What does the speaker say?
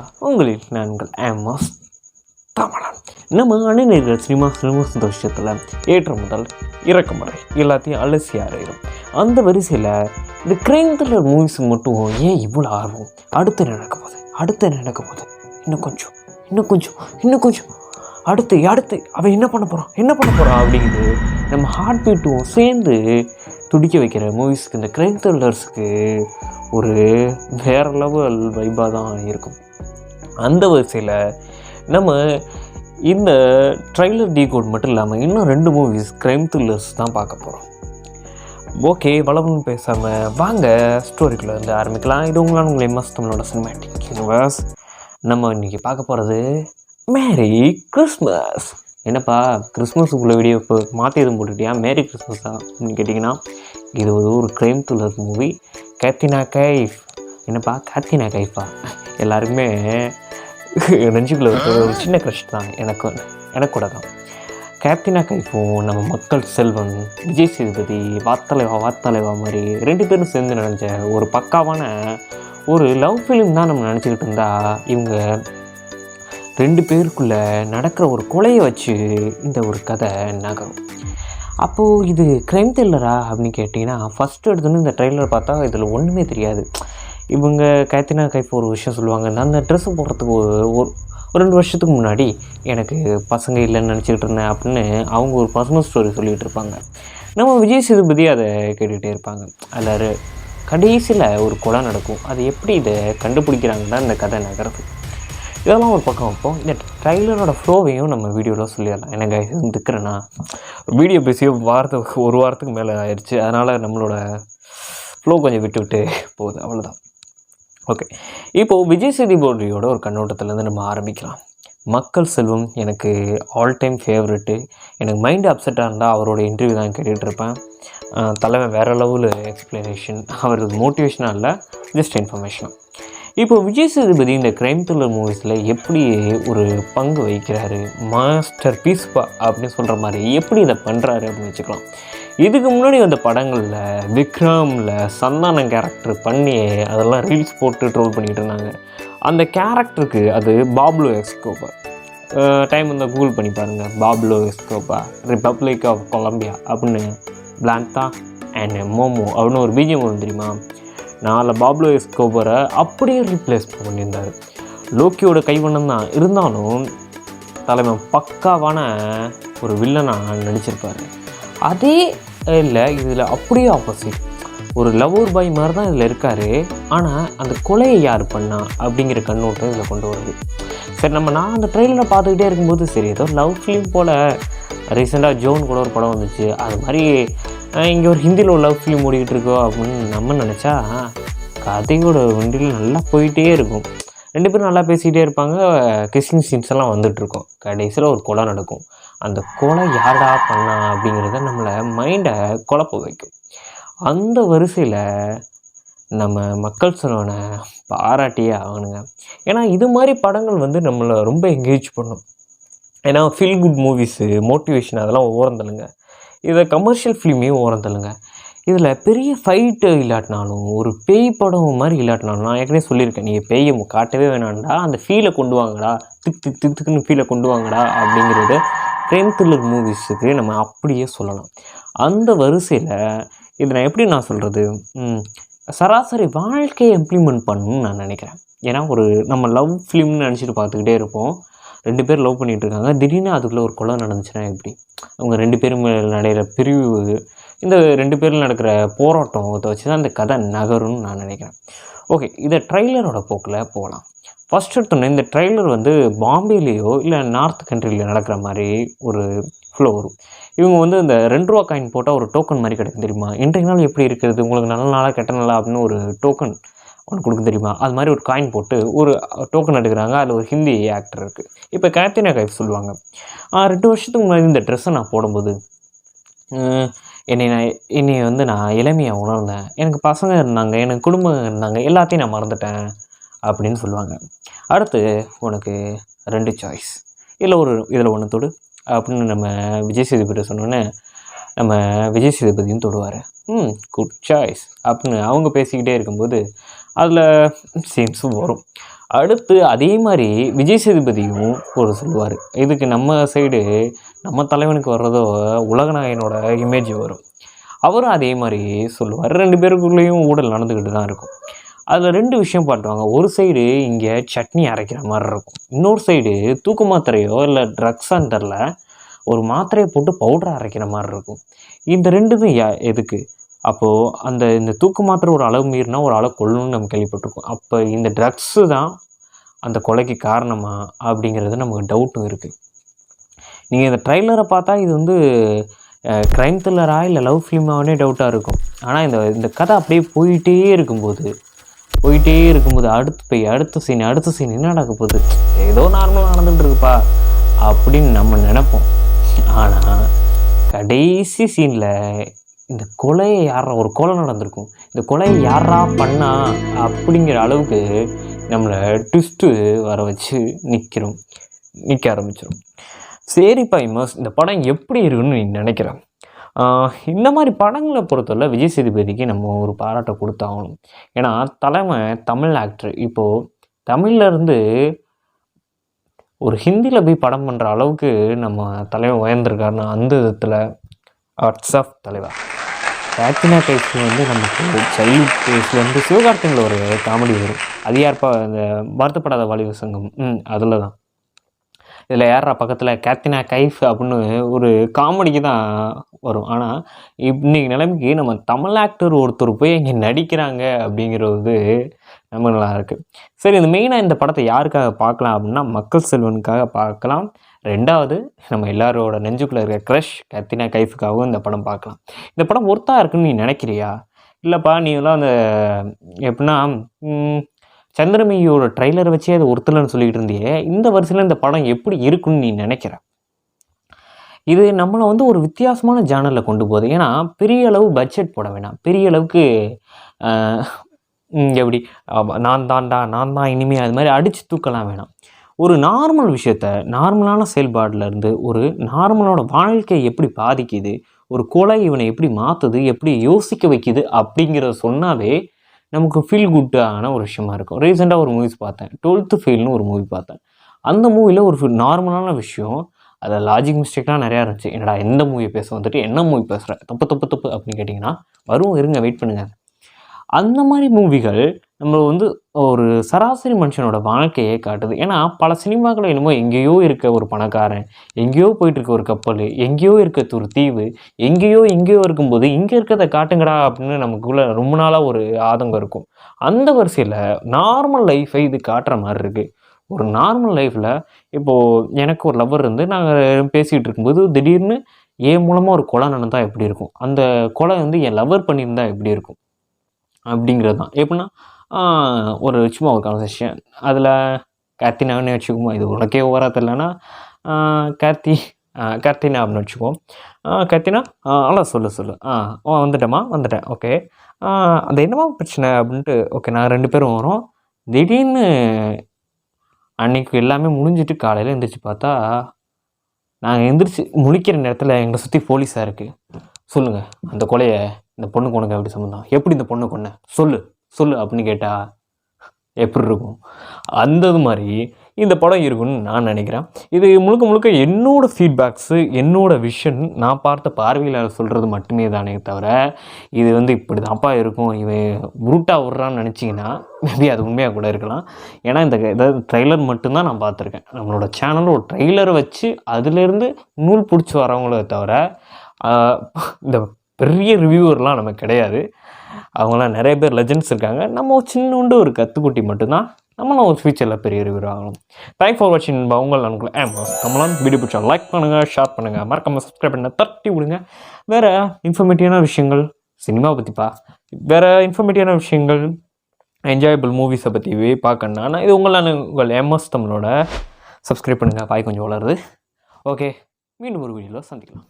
நண்பா உங்களில் நான்கள் ஆமோஸ் தமிழன். நம்ம அணிநர்கள் சினிமா சினிமா சந்தோஷத்தில் ஏற்ற முதல் இறக்கம் வரை எல்லாத்தையும் அலசி ஆராயிரும். அந்த வரிசையில் இந்த கிரைம் த்ரில்லர் மூவிஸ் மட்டும் ஏன் இவ்வளோ ஆர்வம்? அடுத்து நடக்க போகுது? அடுத்து நடக்க போகுது? இன்னும் கொஞ்சம் இன்னும் கொஞ்சம் இன்னும் கொஞ்சம். அடுத்து அடுத்து அவன் என்ன பண்ண போகிறான் என்ன பண்ண போகிறான் அப்படிங்கிறது நம்ம ஹார்ட் பீட்டும் சேர்ந்து துடிக்க வைக்கிற மூவிஸ்க்கு இந்த கிரைம் த்ரில்லர்ஸுக்கு ஒரு வேற லெவல் வைபாக தான் இருக்கும். அந்த வரிசையில் நம்ம இந்த ட்ரைலர் டீ கோட் மட்டும் இல்லாமல் இன்னும் ரெண்டு மூவிஸ் கிரைம் த்ரில்லர்ஸ் தான் பார்க்க போகிறோம் ஓகே வளவன் பேசாமல் வாங்க ஸ்டோரிக்குள்ளே வந்து ஆரம்பிக்கலாம். இது உங்களான உங்களை மஸ்ட் தமிழோட சினிமேட்டிக் யூனிவர்ஸ் நம்ம இன்றைக்கி பார்க்க போகிறது மேரி கிறிஸ்மஸ் என்னப்பா கிறிஸ்மஸுக்குள்ள வீடியோ இப்போ மாற்றி எதுவும் போட்டுட்டியா மேரி கிறிஸ்மஸ் தான் அப்படின்னு கேட்டிங்கன்னா இது ஒரு ஒரு crime thriller movie Katrina Kaif என்னப்பா கேத்தினா கைஃபா எல்லாருக்குமே நெஞ்சுக்குள்ள இருக்கிற ஒரு சின்ன க்ரஷ் தான். எனக்கு எனக்கு கூட தான். கேப்டினா கைஃபும் நம்ம மக்கள் செல்வன் விஜய் சேதுபதி வாத்தலைவா வாத்தலைவா மாதிரி ரெண்டு பேரும் சேர்ந்து நினச்ச ஒரு பக்காவான ஒரு லவ் ஃபிலிம் தான் நம்ம நினச்சிக்கிட்டு இருந்தால் இவங்க ரெண்டு பேருக்குள்ள நடக்கிற ஒரு கொலையை வச்சு இந்த ஒரு கதை நகரும். அப்போது இது க்ரைம் த்ரில்லரா அப்படின்னு கேட்டிங்கன்னா ஃபஸ்ட்டு எடுத்தோன்னே இந்த ட்ரெய்லர் பார்த்தா இதில் ஒன்றுமே தெரியாது. இவங்க கைத்தினா கைப்பு ஒரு விஷயம் சொல்லுவாங்க. நான் அந்த ட்ரெஸ்ஸு போடுறதுக்கு ஒரு ஒரு ரெண்டு வருஷத்துக்கு முன்னாடி எனக்கு பசங்க இல்லைன்னு நினச்சிக்கிட்டு இருந்தேன் அப்படின்னு அவங்க ஒரு பர்சனல் ஸ்டோரி சொல்லிகிட்டு இருப்பாங்க. நம்ம விஜய் சேதுபதி அதை கேட்டுக்கிட்டே இருப்பாங்க. அதில் கடைசியில் ஒரு கொலை நடக்கும். அது எப்படி இதை கண்டுபிடிக்கிறாங்கன்னா இந்த கதை நகருது இதெல்லாம் ஒரு பக்கம் வைப்போம். இந்த ட்ரைலரோட ஃப்ளோவையும் நம்ம வீடியோவில் சொல்லிடலாம். எனக்கு இருக்கிறேன்னா வீடியோ பேசியோ வாரத்துக்கு ஒரு வாரத்துக்கு மேலே ஆயிடுச்சு அதனால் நம்மளோட ஃப்ளோ கொஞ்சம் விட்டு விட்டு போகுது. அவ்வளோதான் ஓகே இப்போது விஜய் சேதுபதியோட ஒரு கண்ணோட்டத்துலேருந்து நம்ம ஆரம்பிக்கலாம். மக்கள் செல்வம் எனக்கு ஆல் டைம் ஃபேவரெட்டு எனக்கு மைண்டு அப்செட்டாக இருந்தால் அவரோட இன்டர்வியூ தான் கேட்டுகிட்டு இருப்பேன். தலைமை தலைவன் வேறு லெவலு எக்ஸ்ப்ளனேஷன் அவரது மோட்டிவேஷனாக இல்லை ஜஸ்ட் இன்ஃபர்மேஷன் இப்போ விஜய் சேதுபதி இந்த கிரைம் த்ரில்லர் மூவிஸில் எப்படி ஒரு பங்கு வகிக்கிறாரு? மாஸ்டர் பீஸ்பா அப்படின்னு சொல்கிற மாதிரி எப்படி இதை பண்ணுறாரு அப்படின்னு வச்சுக்கலாம். இதுக்கு முன்னாடி வந்த படங்களில் விக்ரமில் சந்தானம் கேரக்டர் பண்ணி அதெல்லாம் ரீல்ஸ் போட்டு ட்ரோல் பண்ணிகிட்டு இருந்தாங்க. அந்த கேரக்டருக்கு அது பாப்லோ எக்ஸ்கோபா டைம் இருந்தால் கூகுள் பண்ணி பாருங்கள் Pablo Escobar republic of Colombia அப்படின்னு பிளான்தா அண்ட் மோமோ அப்படின்னு ஒரு பீஜியம் வரும் தெரியுமா? நாலு பாப்லோ எஸ்கோபரை அப்படியே ரீப்ளேஸ் பண்ணியிருந்தார். லோக்கியோட கைவண்ணம் தான். இருந்தாலும் தலைமை பக்காவான ஒரு வில்லனாக நடிச்சிருப்பார். அதே இல்லை இதில் அப்படியே ஆப்போசிட் ஒரு லவ்வர் பாய் மாதிரி தான் இதில் இருக்கார். ஆனால் அந்த கொலையை யார் பண்ணா அப்படிங்கிற கண்ணோட்டம் இதில் கொண்டு வருது. சரி நம்ம நான் அந்த ட்ரெயிலரை பார்த்துக்கிட்டே இருக்கும்போது சரி ஏதோ லவ் ஃபிலிம் போல் ரீசெண்டாக ஜோன் கூட ஒரு படம் வந்துச்சு. அது மாதிரி இங்கே ஒரு ஹிந்தியில் ஒரு லவ் ஃபிலிம் ஓடிக்கிட்டு இருக்கோ அப்படின்னு நம்ம நினச்சா கதையோட வண்டியில் நல்லா போயிட்டே இருக்கும். ரெண்டு பேரும் நல்லா பேசிக்கிட்டே இருப்பாங்க. கிஸ்ஸிங் சீன்ஸ் எல்லாம் வந்துட்டுருக்கோம் கடைசியில் ஒரு கொலை நடக்கும். அந்த கொலை யாரா பண்ணா அப்படிங்கிறத நம்மளை மைண்டை குழப்ப வைக்கும். அந்த வரிசையில் நம்ம மக்கள் செல்வனை பாராட்டியே ஆகணுங்க. ஏன்னா இது மாதிரி படங்கள் வந்து நம்மளை ரொம்ப என்கேஜ் பண்ணும். ஏன்னா ஃபீல் குட் மூவிஸு மோட்டிவேஷன் அதெல்லாம் ஓரந்தலுங்க இதை கமர்ஷியல் ஃபிலிமையும் ஓரந்தலுங்க இதில் பெரிய ஃபைட்டு இல்லாட்டினாலும் ஒரு பேய் படம் மாதிரி இல்லாட்டினாலும் நான் ஏற்கனவே சொல்லியிருக்கேன் நீங்கள் பேயை காட்டவே வேணாம்டா அந்த ஃபீலை கொண்டு வாங்கடா திக் திக் திக் திக்குன்னு ஃபீலை கொண்டு வாங்கடா அப்படிங்கிறது பிரேம் த்ரில்லர் மூவிஸுக்கு நம்ம அப்படியே சொல்லலாம். அந்த வரிசையில் இதை நான் எப்படி நான் சொல்கிறது சராசரி வாழ்க்கையை இம்ப்ளிமெண்ட் பண்ணணும்னு நான் நினைக்கிறேன். ஏன்னா ஒரு நம்ம லவ் ஃபிலிம்னு நினச்சிட்டு பார்த்துக்கிட்டே இருப்போம். ரெண்டு பேர் லவ் பண்ணிகிட்டு இருக்காங்க. திடீர்னு அதுக்குள்ளே ஒரு கொலை நடந்துச்சுன்னா எப்படி? அவங்க ரெண்டு பேரும் நடைகிற பிரிவு இந்த ரெண்டு பேரில் நடக்கிற போராட்டத்தை வச்சு தான் இந்த கதை நகரும்னு நான் நினைக்கிறேன். ஓகே இதை ட்ரைலரோட போக்கில் போகலாம் ஃபஸ்ட் எடுத்தோன்னே இந்த ட்ரெய்லர் வந்து பாம்பேலேயோ இல்லை நார்த் கண்ட்ரியில் நடக்கிற மாதிரி ஒரு ஃப்ளோ வரும். இவங்க வந்து இந்த ரெண்டு ரூபா காயின் போட்டால் ஒரு டோக்கன் மாதிரி கிடைக்கும் தெரியுமா? இன்றைய நாள் எப்படி இருக்கிறது? உங்களுக்கு நல்ல நாளாக கெட்ட நாளா அப்படின்னு ஒரு டோக்கன் ஒன்று கொடுக்க தெரியுமா? அது மாதிரி ஒரு காயின் போட்டு ஒரு டோக்கன் எடுக்கிறாங்க. அதில் ஒரு ஹிந்தி ஆக்டர் இருக்குது இப்போ கேத்தினா கைஃப் சொல்லுவாங்க. ரெண்டு வருஷத்துக்கு முன்னாடி இந்த ட்ரெஸ்ஸை நான் போடும்போது என்னை நான் என்னை வந்து நான் இளமையாக உணர்ந்தேன். எனக்கு பசங்க இருந்தாங்க எனக்கு குடும்பம் இருந்தாங்க எல்லாத்தையும் நான் மறந்துட்டேன் அப்படின்னு சொல்லுவாங்க. அடுத்து உனக்கு ரெண்டு சாய்ஸ் இல்லை ஒரு இதில் ஒன்று தொடு. அப்படின்னு நம்ம விஜய் சேதுபதி சொன்னோன்னே நம்ம விஜய் சேதுபதியும் தொடுவார். ம் குட் சாய்ஸ் அப்படின்னு அவங்க பேசிக்கிட்டே இருக்கும்போது அதில் சீன்ஸும் வரும். அடுத்து அதே மாதிரி விஜய் சேதுபதியும் ஒரு சொல்லுவார். இதுக்கு நம்ம சைடு நம்ம தலைவனுக்கு வர்றதோ உலகநாயகனோட இமேஜ் வரும். அவரும் அதே மாதிரி சொல்லுவார். ரெண்டு பேருக்குள்ளேயும் ஊடல் நடந்துக்கிட்டு தான் இருக்கும். அதில் ரெண்டு விஷயம் பாட்டுவாங்க ஒரு சைடு இங்கே சட்னி அரைக்கிற மாதிரி இருக்கும். இன்னொரு சைடு தூக்கு மாத்திரையோ இல்லை ட்ரக்ஸ் சென்டரில் ஒரு மாத்திரையை போட்டு பவுடர் அரைக்கிற மாதிரி இருக்கும். இந்த ரெண்டுமே யா எதுக்கு? அப்போது அந்த இந்த தூக்கு மாத்திரை ஒரு அளவு மீறினா ஒரு அளவு கொள்ளணும்னு நம்ம கேள்விப்பட்டிருக்கோம். அப்போ இந்த ட்ரக்ஸு தான் அந்த கொலைக்கு காரணமா அப்படிங்கிறது நமக்கு டவுட்டும் இருக்குது நீங்கள் இந்த ட்ரைலரை பார்த்தா இது வந்து க்ரைம் த்ரில்லரா இல்லை லவ் ஃபிலிமாவே டவுட்டாக இருக்கும். ஆனால் இந்த இந்த கதை அப்படியே போயிட்டே இருக்கும்போது போயிட்டே இருக்கும்போது அடுத்து போய் அடுத்த சீன் அடுத்த சீன் என்ன நடக்க போகுது? ஏதோ நார்மலாக நடந்துகிட்டு இருக்குப்பா அப்படின்னு நம்ம நினைப்போம். ஆனால் கடைசி சீனில் இந்த கொலையை யாரா ஒரு கொலை நடந்திருக்கும். இந்த கொலையை யாரா பண்ணா அப்படிங்கிற அளவுக்கு நம்மளை ட்விஸ்ட்டு வர வச்சு நிற்கிறோம் நிற்க ஆரம்பிச்சிடும் சரிப்பா இமஸ் இந்த படம் எப்படி இருக்குன்னு நீ நினைக்கிறேன் இந்த மாதிரி படங்களை பொறுத்தவரை விஜய் சேதுபதிக்கு நம்ம ஒரு பாராட்டை கொடுத்தாகணும். ஏன்னா தலைமை தமிழ் ஆக்டர் இப்போது தமிழ்லேருந்து ஒரு ஹிந்தியில் போய் படம் பண்ணுற அளவுக்கு நம்ம தலைவன் உயர்ந்திருக்காருன்னா அந்த விதத்தில் வாட்ஸ்அப் தலைவர் கேத்ரினா கைஃப் வந்து நமக்கு சைல்ட் ஃபேஸ்லேருந்து சிவகார்த்தியில் ஒரு காமெடி வரும். அது யார்ப்பா? இந்த வருத்தப்படாத வாலிப சங்கம். ம் அதில் தான் இதில் யாரா பக்கத்தில் கேத்தினா கைஃப் அப்படின்னு ஒரு காமெடிக்கு தான் வரும். ஆனால் இன்னைக்கு நிலைமைக்கு நம்ம தமிழ் ஆக்டர் ஒருத்தர் போய் இங்கே நடிக்கிறாங்க அப்படிங்கிறது ரொம்ப நல்லா இருக்குது சரி இந்த மெயினாக இந்த படத்தை யாருக்காக பார்க்கலாம் அப்படின்னா மக்கள் செல்வனுக்காக பார்க்கலாம். ரெண்டாவது நம்ம எல்லாரோட நெஞ்சுக்குள்ளே இருக்க க்ரஷ் கத்தினா கைஃபுக்காகவும் இந்த படம் பார்க்கலாம். இந்த படம் ஒர்த்தாக இருக்குன்னு நீ நினைக்கிறியா? இல்லைப்பா நீ எல்லாம் அந்த எப்படின்னா சந்திரமையோட சந்திரமுகியோட ட்ரைலரை வச்சே அது ஒருத்தலன்னு சொல்லிகிட்டு இருந்தியே இந்த வருஷத்தில் இந்த படம் எப்படி இருக்குன்னு நீ நினைக்கிற? இது நம்மளை வந்து ஒரு வித்தியாசமான ஜேனலில் கொண்டு போகுது. ஏன்னா பெரிய அளவு பட்ஜெட் போட வேணாம். பெரிய அளவுக்கு எப்படி? நான் தான்டா நான் தான் இனிமேல் அது மாதிரி அடித்து தூக்கலாம் வேணாம். ஒரு நார்மல் விஷயத்த நார்மலான செயல்பாடுலேருந்து ஒரு நார்மலோட வாழ்க்கையை எப்படி பாதிக்குது ஒரு கொலை இவனை எப்படி மாற்றுது எப்படி யோசிக்க வைக்குது அப்படிங்கிறத சொன்னாவே நமக்கு ஃபீல் குட்டான ஒரு விஷயமா இருக்கும். ரீசெண்டாக ஒரு மூவிஸ் பார்த்தேன். டுவெல்த்து ஃபெயில்னு ஒரு மூவி பார்த்தேன். அந்த மூவியில் ஒரு நார்மலான விஷயம் அதில் லாஜிக் மிஸ்டேக்லாம் நிறையா இருந்துச்சு. என்னடா எந்த மூவியை பேச வந்துட்டு என்ன மூவி பேசுகிறேன் தப்பு தப்பு தப்பு அப்படின்னு கேட்டிங்கன்னா வரும் இருங்க வெயிட் பண்ணுங்க. அந்த மாதிரி மூவிகள் நம்ம வந்து ஒரு சராசரி மனுஷனோட வாழ்க்கையை காட்டுது. ஏன்னா பல சினிமாக்கள் என்னமோ எங்கேயோ இருக்க ஒரு பணக்காரன் எங்கேயோ போயிட்டு இருக்க ஒரு கப்பல் எங்கேயோ இருக்க ஒரு தீவு எங்கேயோ எங்கேயோ இருக்கும்போது இங்கே இருக்கிறத காட்டுங்கடா அப்படின்னு நமக்குள்ள ரொம்ப நாளாக ஒரு ஆதங்கம் இருக்கும். அந்த வரிசையில் நார்மல் லைஃபை இது காட்டுற மாதிரி இருக்குது ஒரு நார்மல் லைஃப்பில் இப்போது எனக்கு ஒரு லவ்வர் இருந்து நாங்கள் பேசிகிட்டு இருக்கும்போது திடீர்னு என் மூலமாக ஒரு கொலை நடந்தால் எப்படி இருக்கும்? அந்த கொலை வந்து என் லவ்வர் பண்ணியிருந்தால் எப்படி இருக்கும்? அப்படிங்கிறது தான் எப்படின்னா ஒரு சும்மா ஒரு கான்வர்சேஷன் அதில் கார்த்தினான்னு வச்சுக்குவோம் இது உனக்கே ஓவரா இல்லைன்னா கார்த்தி ஆஹ், கார்த்தினா அப்படின்னு வச்சுக்குவோம். கார்த்தினா அதான் சொல்லு சொல்லு. ஆ ஓ வந்துட்டேம்மா வந்துட்டேன். ஓகே. அந்த என்னமா பிரச்சனை அப்படின்ட்டு ஓகே நான் ரெண்டு பேரும் வரோம். திடீர்னு அன்றைக்கு எல்லாமே முடிஞ்சிட்டு காலையில் எழுந்திரிச்சு பார்த்தா நாங்கள் எந்திரிச்சு முழிக்கிற நேரத்தில் எங்களை சுற்றி போலீஸாக இருக்குது சொல்லுங்கள் அந்த கொலையை இந்த பொண்ணுக்கு உனக்கு எப்படி சம்மந்தம் எப்படி இந்த பொண்ணு கொன்ன? சொல்லு. சொல்லு அப்படின்னு கேட்டால் எப்படி இருக்கும்? அந்த இது மாதிரி இந்த படம் இருக்குன்னு நான் நினைக்கிறேன். இது முழுக்க முழுக்க என்னோடய ஃபீட்பேக்ஸு என்னோடய விஷன் நான் பார்த்த பார்வையில் சொல்கிறது மட்டுமே தானே தவிர இது வந்து இப்படி தான்ப்பா இருக்கும் இவன் உருட்டாக விட்றான்னு நினச்சிங்கன்னா மேபி அது உண்மையாக கூட இருக்கலாம். ஏன்னா இந்த ஏதாவது ட்ரெய்லர் மட்டும்தான் நான் பார்த்துருக்கேன். நம்மளோட சேனலில் ஒரு ட்ரெய்லரை வச்சு அதுலேருந்து நூல் பிடிச்சி வரவங்கள தவிர இந்த பெரிய ரிவ்யூவர்லாம் நமக்கு கிடையாது. அவங்களாம் நிறைய பேர் லெஜெண்ட்ஸ் இருக்காங்க. நம்ம ஒரு சின்னோண்டு ஒரு கத்துக்குட்டி மட்டும்தான். நம்மளும் ஒரு ஃபியூச்சரில் பெரிய ரிவ்யூ ஆகணும். தேங்க் ஃபார் வாட்சிங் உங்கள் நண்பர்கள் ஏ கமலான். வீடியோ பிடிச்சா லைக் பண்ணுங்கள் ஷேர் பண்ணுங்கள் மறக்காம சப்ஸ்கிரைப் பண்ண தட்டி விடுங்க. வேறு இன்ஃபர்மேட்டிவான விஷயங்கள் சினிமா பற்றிப்பா வேறு இன்ஃபர்மேட்டிவான விஷயங்கள் என்ஜாயபிள் மூவிஸை பற்றி பார்க்கணுன்னா நான் இது உங்களான உங்கள் எம்எஸ் தமிழோட சப்ஸ்கிரைப் பண்ணுங்கள் பாய் கொஞ்சம் வளருது ஓகே மீண்டும் ஒரு வீடியோவில் சந்திக்கலாம்.